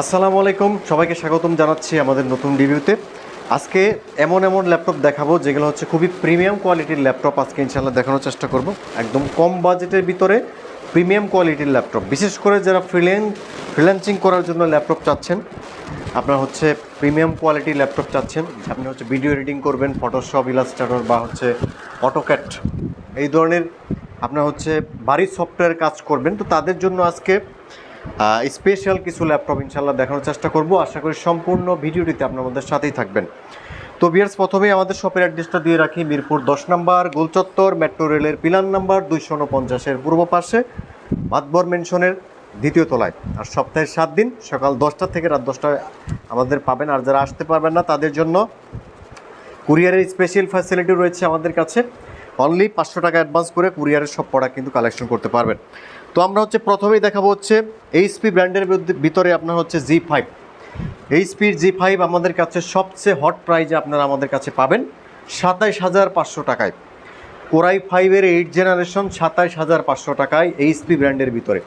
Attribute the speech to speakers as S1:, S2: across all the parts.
S1: আসসালামু আলাইকুম। সবাইকে স্বাগতম জানাচ্ছি আমাদের নতুন রিভিউতে। আজকে এমন এমন ল্যাপটপ দেখাবো, যেগুলো হচ্ছে খুবই প্রিমিয়াম কোয়ালিটির ল্যাপটপ। আজকে ইনশাল্লাহ দেখানোর চেষ্টা করব। একদম কম বাজেটের ভিতরে প্রিমিয়াম কোয়ালিটির ল্যাপটপ। বিশেষ করে যারা ফ্রিল্যান্স ফ্রিল্যান্সিং করার জন্য ল্যাপটপ চাচ্ছেন, আপনার হচ্ছে প্রিমিয়াম কোয়ালিটির ল্যাপটপ চাচ্ছেন। আপনি হচ্ছে ভিডিও এডিটিং করবেন ফটোশপ ইলাস্ট্রেটর বা হচ্ছে অটোক্যাট এই ধরনের আপনার হচ্ছে বাড়ির সফটওয়্যার কাজ করবেন। তো তাদের জন্য আজকে স্পেশাল কিছু ল্যাপটপ ইনশাল্লাহ দেখানোর চেষ্টা করব। আশা করি সম্পূর্ণ ভিডিওটিতে আপনার সাথেই থাকবেন। তো বিয়ার্স প্রথমেই আমাদের শপের অ্যাড্রেসটা দিয়ে রাখি, মিরপুর দশ নম্বর, গোলচত্বর মেট্রো রেলের পিলার নাম্বার দুইশো উনপঞ্চাশের পূর্ব পাশে, মাতবর মেনশনের দ্বিতীয় তলায়। আর সপ্তাহের সাত দিন, সকাল দশটা থেকে রাত দশটায় আমাদের পাবেন। আর যারা আসতে পারবেন না তাদের জন্য কুরিয়ারের স্পেশাল ফ্যাসিলিটি রয়েছে আমাদের কাছে। অনলি পাঁচশো টাকা অ্যাডভান্স করে কুরিয়ারের সব প্রোডাক্ট কিন্তু কালেকশন করতে পারবেন। তো আমরা হচ্ছে প্রথমেই দেখাবো হচ্ছে এইচপি ব্র্যান্ডের ভিতরে আপনার হচ্ছে জি ফাইভ এইচপির জি ফাইভ আমাদের কাছে সবচেয়ে হট প্রাইজে আপনারা আমাদের কাছে পাবেন সাতাইশ হাজার পাঁচশো টাকায়। কোরাই ফাইভের এইট জেনারেশন সাতাইশ হাজার পাঁচশো টাকায় এইচপি ব্র্যান্ডের ভিতরে।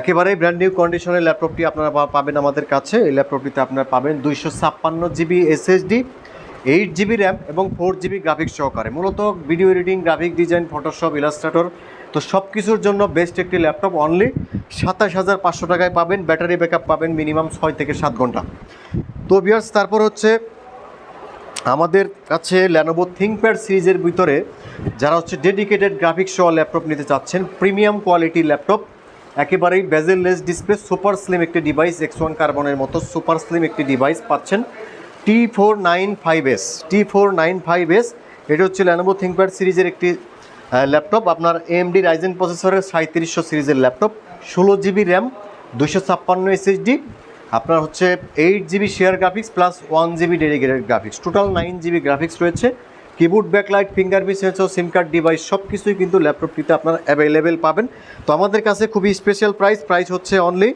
S1: একেবারেই ব্র্যান্ড নিউ কন্ডিশনের ল্যাপটপটি আপনারা পাবেন আমাদের কাছে। এই ল্যাপটপটিতে আপনারা পাবেন দুইশো ছাপ্পান্ন GB SSD eight GB RAM এবং ফোর জিবি গ্রাফিক্স সহকারে। মূলত video editing graphic design Photoshop Illustrator তো সব কিছুর জন্য বেস্ট একটি ল্যাপটপ অনলি সাতাশ হাজার পাঁচশো টাকায় পাবেন ব্যাটারি ব্যাকআপ পাবেন মিনিমাম ছয় থেকে সাত ঘণ্টা। তো বিয়ার্স তারপর হচ্ছে আমাদের কাছে ল্যানোভো থিঙ্কপ্যাড সিরিজের ভিতরে যারা হচ্ছে ডেডিকেটেড গ্রাফিক্স সহ ল্যাপটপ নিতে চাচ্ছেন প্রিমিয়াম কোয়ালিটি ল্যাপটপ একেবারেই বেজেললেস ডিসপ্লে সুপার স্লিম একটি ডিভাইস এক্স ওয়ান কার্বনের মতো সুপার স্লিম একটি ডিভাইস পাচ্ছেন। T four nine five S T four nine five S এটা হচ্ছে ল্যানোভো থিঙ্কপ্যাড সিরিজের একটি ল্যাপটপ আপনার এএমডি রাইজেন প্রসেসরের সাঁত্রিশশো সিরিজের ল্যাপটপ ষোলো জিবি র্যাম দুশো ছাপ্পান্ন এসএসডি আপনার হচ্ছে eight GB share graphics plus one GB dedicated graphics total nine GB graphics রয়েছে। Keyboard backlight fingerprint sensor SIM card device সব কিছুই কিন্তু ল্যাপটপটিতে আপনার অ্যাভেলেবেল পাবেন। তো আমাদের কাছে খুবই স্পেশাল প্রাইস প্রাইস হচ্ছে অনলি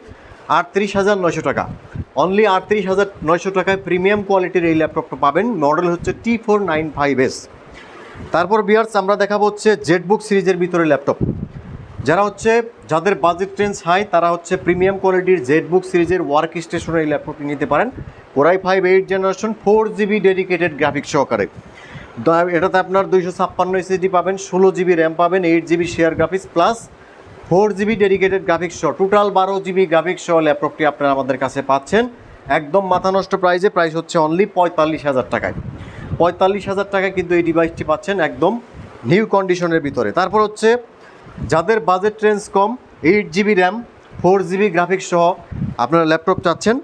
S1: আটত্রিশ হাজার নয়শো টাকা। অনলি আটত্রিশ হাজার নয়শো টাকায় প্রিমিয়াম কোয়ালিটির এই ল্যাপটপটা পাবেন। মডেল হচ্ছে T four nine five S তারপর বিয়ার্স, আমরা দেখাবো হচ্ছে জেটবুক সিরিজের ভিতরে ল্যাপটপ যারা হচ্ছে, যাদের বাজেট রেঞ্জ হাই তারা হচ্ছে প্রিমিয়াম কোয়ালিটির জেটবুক সিরিজের ওয়ার্ক স্টেশনের এই ল্যাপটপটি নিতে পারেন। ওরাই five eight generation four GB dedicated graphics সহকারে। এটাতে আপনার দুইশো ছাপ্পান্ন এসএসডি পাবেন, ষোলো জিবি র্যাম পাবেন eight GB share graphics plus four GB dedicated graphics সহ টোটাল বারো জিবি গ্রাফিক্স সহ ল্যাপটপটি আপনারা আমাদের কাছে পাচ্ছেন। একদম মাথা নষ্ট প্রাইজে প্রাইস হচ্ছে অনলি পঁয়তাল্লিশ হাজার টাকায়। পঁয়তাল্লিশ হাজার টাকায় কিন্তু এই ডিভাইসটি পাচ্ছেন একদম নিউ কন্ডিশনের ভিতরে। তারপর হচ্ছে, যাদের বাজেট রেঞ্জ কম eight GB RAM four GB graphics সহ আপনারা ল্যাপটপ চাচ্ছেন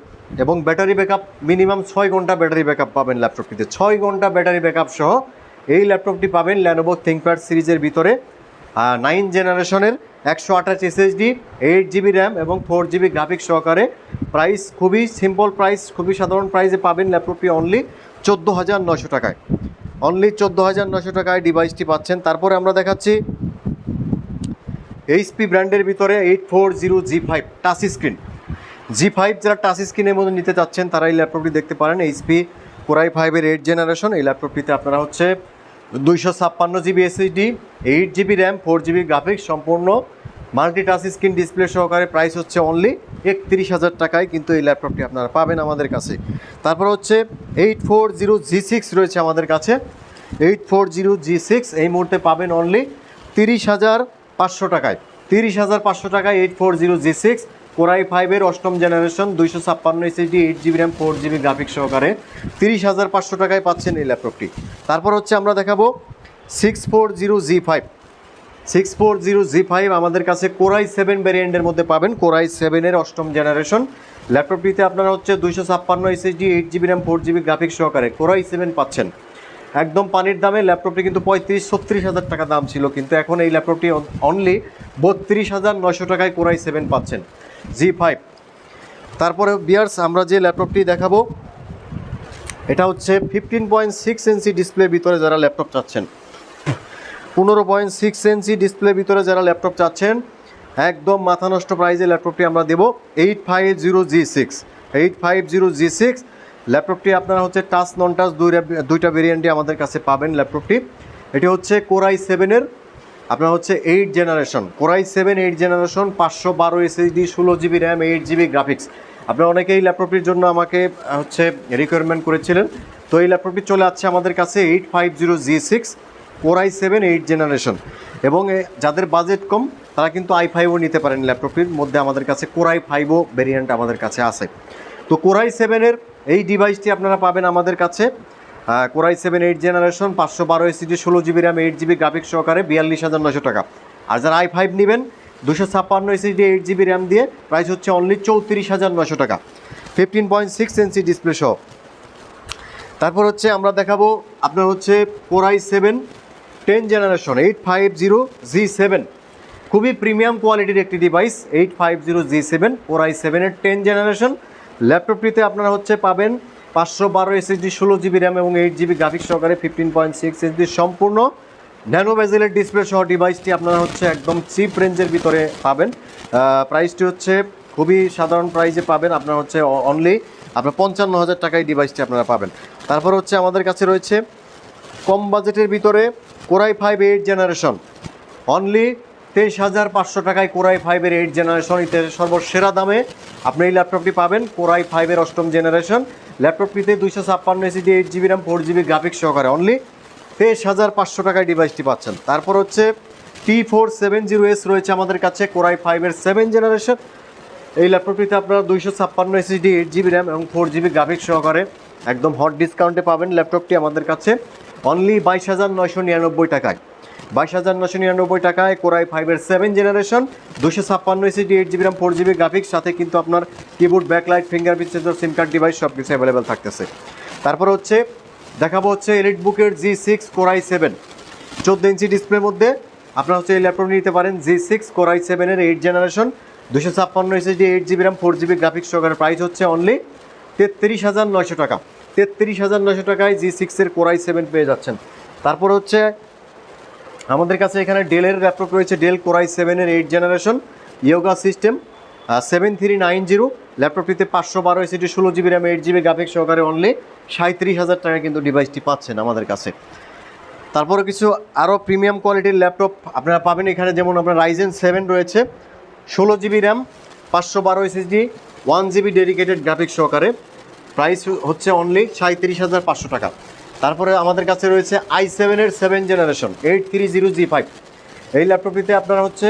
S1: এবং ব্যাটারি ব্যাকআপ মিনিমাম ছয় ঘণ্টা ব্যাটারি ব্যাকআপ পাবেন ল্যাপটপটিতে ছয় ঘণ্টা ব্যাটারি ব্যাকআপ সহ এই ল্যাপটপটি পাবেন ল্যানোভো থিঙ্কপ্যাড সিরিজের ভিতরে। নাইন জেনারেশনের একশো আঠাশ এসএসডি এইট জিবি র্যাম এবং ফোর জিবি গ্রাফিক্স সহকারে। প্রাইস খুবই সিম্পল প্রাইস খুবই সাধারণ প্রাইসে পাবেন ল্যাপটপটি অনলি চোদ্দ হাজার নশো টাকায়। অনলি চোদ্দ হাজার নশো টাকায় ডিভাইসটি পাচ্ছেন। তারপরে আমরা দেখাচ্ছি এইচপি ব্র্যান্ডের ভিতরে eight four zero G five touch screen G five যারা টাচ স্ক্রিনের মধ্যে নিতে চাচ্ছেন, তারা এই ল্যাপটপটি দেখতে পারেন। এইচপি কোরাই ফাইভের এইট জেনারেশন এই ল্যাপটপটিতে আপনারা হচ্ছে দুইশো ছাপ্পান্ন GB SSD eight GB RAM four GB graphics সম্পূর্ণ মাল্টি টাচ স্ক্রিন ডিসপ্লে সহকারে প্রাইস হচ্ছে অনলি একত্রিশ হাজার টাকায়, কিন্তু এই ল্যাপটপটি আপনারা পাবেন আমাদের কাছে। তারপর হচ্ছে eight four zero G six রয়েছে আমাদের কাছে। Eight four zero G six এই মুহূর্তে পাবেন অনলি তিরিশ হাজার পাঁচশো টাকায়। তিরিশ হাজার পাঁচশো টাকায় eight four zero G six core i ফাইভের অষ্টম জেনারেশন দুইশো ছাপ্পান্ন SSD eight GB RAM four GB graphics সহকারে তিরিশ হাজার পাঁচশো টাকায় পাচ্ছেন এই ল্যাপটপটি। তারপর হচ্ছে আমরা দেখাবো six four zero G five six four zero G five আমাদের কাছে কোরাই সেভেন ভ্যারিয়েন্টের মধ্যে পাবেন। কোরাই সেভেনের অষ্টম জেনারেশন ল্যাপটপটিতে আপনারা হচ্ছে দুইশো ছাপ্পান্ন SSD eight GB RAM four GB graphics সহকারে কোরাই সেভেন পাচ্ছেন। একদম পানির দামে ল্যাপটপটি কিন্তু পঁয়ত্রিশ, ছত্রিশ হাজার টাকা দাম ছিল, কিন্তু এখন এই ল্যাপটপটি অনলি বত্রিশ হাজার নয়শো টাকায় কোরাই সেভেন পাচ্ছেন। জি ফাইভ তারপরে বিয়ার্স, আমরা যে ল্যাপটপটি দেখাবো, এটা হচ্ছে ফিফটিন পয়েন্ট সিক্স ইঞ্চি ডিসপ্লের ভিতরে যারা ল্যাপটপ চাচ্ছেন। পনেরো পয়েন্ট সিক্স ইঞ্চি ডিসপ্লের ভিতরে যারা ল্যাপটপ চাচ্ছেন, একদম মাথা নষ্ট প্রাইজে ল্যাপটপটি আমরা দেবো eight five zero G six. Eight five zero G six, ল্যাপটপটি আপনারা হচ্ছে টাচ, নন টাচ দুইটা দুইটা ভেরিয়েন্টে আমাদের কাছে পাবেন ল্যাপটপটি। এটি হচ্ছে কোরাই সেভেনের আপনার হচ্ছে eight generation, core i seven eight generation, পাঁচশো বারো এসএসডি ষোলো GB RAM eight GB graphics আপনারা অনেকেই ল্যাপটপটির জন্য আমাকে, হচ্ছে রিকোয়ারমেন্ট করেছিলেন। তো এই ল্যাপটপটি চলে আসছে আমাদের কাছে eight five zero G six. Four I seven eight generation এবং যাদের বাজেট কম, তারা কিন্তু আই ফাইভও নিতে পারেন ল্যাপটপটির মধ্যে আমাদের কাছে কোরাই ফাইভও ভেরিয়েন্ট আমাদের কাছে আছে। তো কোরাই সেভেনের এই ডিভাইসটি আপনারা পাবেন আমাদের কাছে। কোরাই সেভেন এইট জেনারেশন পাঁচশো বারো এসিডি ষোলো GB RAM eight GB graphics সহকারে বিয়াল্লিশ হাজার নশো টাকা। আর যারা আই ফাইভ নেবেন, দুশো ছাপ্পান্ন এসিডি এইট জিবি র্যাম দিয়ে প্রাইস হচ্ছে অনলি চৌত্রিশ হাজার নশো টাকা। Fifteen point six inch display সহ। তারপর হচ্ছে আমরা দেখাবো, আপনার হচ্ছে core i seven ten generation eight five zero G seven. খুবই প্রিমিয়াম কোয়ালিটির একটি device eight five zero G seven or I সেভেনের টেন জেনারেশন। ল্যাপটপটিতে আপনারা হচ্ছে পাবেন পাঁচশো বারো এসএসডি, ষোলো জিবি র্যাম এবং এইট জিবি গ্রাফিক্স সহকারে ফিফটিন পয়েন্ট সিক্স এইচডি সম্পূর্ণ। ন্যানো বেজেলের ডিসপ্লে সহ ডিভাইসটি আপনারা হচ্ছে একদম চিপ রেঞ্জের ভিতরে পাবেন। প্রাইসটি হচ্ছে খুবই সাধারণ প্রাইসে পাবেন আপনার হচ্ছে অনলি আপনার পঞ্চান্ন হাজার টাকায় ডিভাইসটি আপনারা পাবেন। তারপর হচ্ছে আমাদের কাছে রয়েছে কম বাজেটের ভিতরে core i five eight generation only তেইশ হাজার পাঁচশো টাকায় কোরাই ফাইভের এইট জেনারেশন ইতে সর্বসেরা দামে আপনি এই ল্যাপটপটি পাবেন। কোরাই ফাইভের অষ্টম জেনারেশন ল্যাপটপটিতে দুইশো ছাপ্পান্ন SSD eight GB RAM four GB graphics সহকারে অনলি তেইশ হাজার পাঁচশো টাকায় ডিভাইসটি পাচ্ছেন। তারপর হচ্ছে T four seven zero S রয়েছে আমাদের কাছে। কোরাই ফাইভের সেভেন জেনারেশন এই ল্যাপটপটিতে আপনারা দুইশো ছাপ্পান্ন এসএসডি এইট জিবি র্যাম এবং ফোর জিবি গ্রাফিক্স সহকারে একদম হট ডিসকাউন্টে পাবেন ল্যাপটপটি আমাদের কাছে। অনলি বাইশ হাজার নয়শো নিরানব্বই টাকায়। বাইশ হাজার নশো নিরানব্বই টাকায় কোরাই ফাইভের সেভেন জেনারেশন, দুশো ছাপ্পান্ন SSD eight GB RAM, four GB graphics, সাথে কিন্তু আপনার keyboard, backlight fingerprint sensor, SIM card device সব কিছু অ্যাভেলেবেল থাকতেছে। তারপর হচ্ছে, দেখাবো হচ্ছে এলিট বুকের জি সিক্স কোরাই সেভেন। চোদ্দ ইঞ্চি ডিসপ্লের মধ্যে আপনারা হচ্ছে এই ল্যাপটপ নিতে পারেন জি সিক্স কোরাই সেভেনের এইট জেনারেশন দুশো ছাপ্পান্ন SSD eight GB RAM, four GB graphics সহকারে প্রাইস হচ্ছে অনলি তেত্রিশ হাজার নয়শো টাকা। তেত্রিশ হাজার নশো টাকায় জি সিক্সের কোরাই সেভেন পেয়ে যাচ্ছেন। তারপর হচ্ছে আমাদের কাছে এখানে ডেলের ল্যাপটপ রয়েছে ডেল কোরাই সেভেনের eight generation Yoga system seven three nine zero ল্যাপটপটিতে পাঁচশো বারো এসিটি ষোলো GB RAM eight GB graphics সহকারে অনলি সাঁত্রিশ হাজার টাকা কিন্তু ডিভাইসটি পাচ্ছেন আমাদের কাছে। তারপরে কিছু আরও প্রিমিয়াম কোয়ালিটির ল্যাপটপ আপনারা পাবেন এখানে, যেমন আপনার রাইজেন সেভেন রয়েছে, ষোলো জিবি র্যাম পাঁচশো বারো SSD one GB dedicated graphics সহকারে। প্রাইস হচ্ছে অনলি সাঁত্রিশ হাজার পাঁচশো টাকা। তারপরে আমাদের কাছে রয়েছে আই সেভেনের seven generation eight three zero G five এই ল্যাপটপটিতে আপনারা হচ্ছে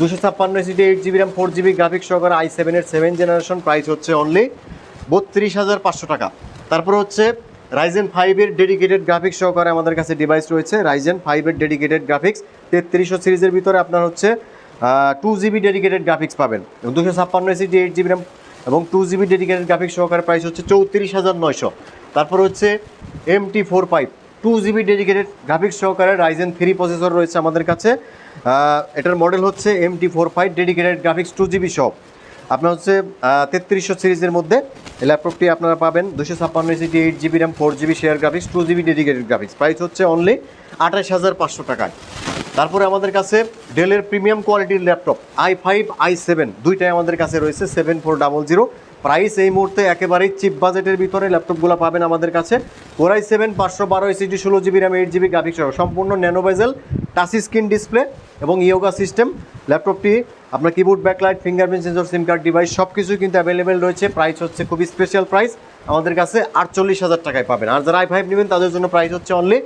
S1: দুশো ছাপ্পান্ন SSD eight GB RAM four GB graphics সহকারে আই সেভেনের সেভেন জেনারেশন প্রাইস হচ্ছে অনলি বত্রিশ হাজার পাঁচশো টাকা। তারপর হচ্ছে রাইজেন ফাইভের ডেডিকেটেড গ্রাফিক্স সহকারে আমাদের কাছে ডিভাইস রয়েছে রাইজেন ফাইভের ডেডিকেটেড গ্রাফিক্স তেত্রিশশো সিরিজের ভিতরে আপনার হচ্ছে টু জিবি ডেডিকেটেড গ্রাফিক্স পাবেন। দুশো ছাপ্পান্ন এসিডি এইট জিবি র্যাম এবং টু জিবি ডেডিকেটেড গ্রাফিক্স সহকারে প্রাইস হচ্ছে চৌত্রিশ হাজার নয়শো। তারপর হচ্ছে M T four five two GB dedicated graphics সহকারে রাইজেন থ্রি প্রসেসর রয়েছে আমাদের কাছে। এটার মডেল হচ্ছে M T four five dedicated graphics two GB সহ আপনার হচ্ছে তেত্রিশশো সিরিজের মধ্যে ল্যাপটপটি আপনারা পাবেন দুশো ছাপ্পান্ন GB eight GB RAM four GB share graphics two GB dedicated graphics price হচ্ছে অনলি আঠাশ হাজার পাঁচশো টাকায়। তারপরে আমাদের কাছে ডেলের প্রিমিয়াম কোয়ালিটির laptop I five I seven দুইটাই আমাদের কাছে রয়েছে seven four double zero price এই মুহূর্তে একেবারেই চিপ বাজেটের ভিতরে ল্যাপটপগুলো পাবেন আমাদের কাছে। কোরাই সেভেন পাঁচশো বারো এসিডি ষোলো GB RAM eight GB graphics সহ সম্পূর্ণ nano bezel touch screen display এবং ইয়োগা সিস্টেম ল্যাপটপটি আপনার keyboard backlight fingerprint sensor SIM card device সব কিছুই কিন্তু অ্যাভেলেবেল রয়েছে। প্রাইস হচ্ছে খুবই স্পেশাল প্রাইস আমাদের কাছে আটচল্লিশ হাজার টাকায় পাবেন। আর যারা আই ফাইভ নেবেন, তাদের জন্য প্রাইস হচ্ছে অনলি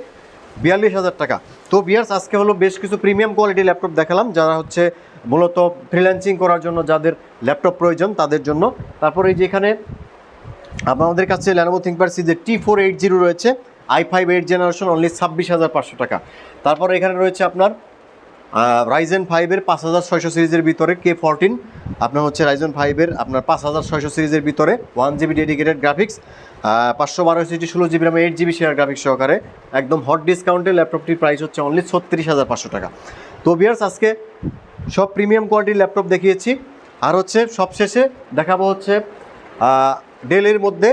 S1: বিয়াল্লিশ হাজার টাকা। তো বিয়ার্স আজকে হলো বেশ কিছু প্রিমিয়াম কোয়ালিটি ল্যাপটপ দেখালাম, যারা হচ্ছে মূলত ফ্রিল্যান্সিং করার জন্য যাদের ল্যাপটপ প্রয়োজন তাদের জন্য। তারপরে এই যে এখানে আমাদের কাছে ল্যানোভো থিঙ্কপ্যাড সিজের টি ফোর এইট জিরো রয়েছে I five eight generation only ছাব্বিশ হাজার পাঁচশো টাকা। তারপরে এখানে রয়েছে আপনার রাইজেন ফাইভের পাঁচ হাজার ছয়শো সিরিজের ভিতরে কে ফোরটিন আপনার হচ্ছে রাইজেন ফাইভের আপনার পাঁচ হাজার ছয়শো সিরিজের ভিতরে ওয়ান জিবি ডেডিকেটেড গ্রাফিক্স পাঁচশো বারো সিটি, ষোলো GB RAM eight GB share graphics সহকারে, একদম হট ডিসকাউন্টে ল্যাপটপটির প্রাইস হচ্ছে অনলি ছত্রিশ হাজার পাঁচশো টাকা। তো বিয়ার্স আজকে সব প্রিমিয়াম কোয়ালিটির ল্যাপটপ দেখিয়েছি। আর হচ্ছে সবশেষে দেখাবো হচ্ছে ডেলের মধ্যে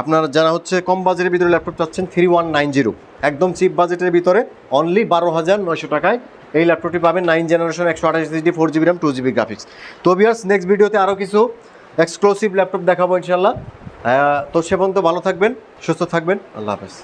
S1: আপনার যারা হচ্ছে কম বাজেটের ভিতরে ল্যাপটপ চাচ্ছেন থ্রি ওয়ান নাইন জিরো একদম চিপ বাজেটের ভিতরে অনলি বারো হাজার নয়শো টাকায় এই ল্যাপটপটি পাবেন নাইন জেনারেশন একশো আঠাশ GB four GB RAM two GB graphics তো বিয়ার্স নেক্সট ভিডিওতে আরও কিছু এক্সক্লুসিভ ল্যাপটপ দেখাবো ইনশাল্লাহ তো সে পর্যন্ত ভালো থাকবেন, সুস্থ থাকবেন, আল্লাহ হাফেজ।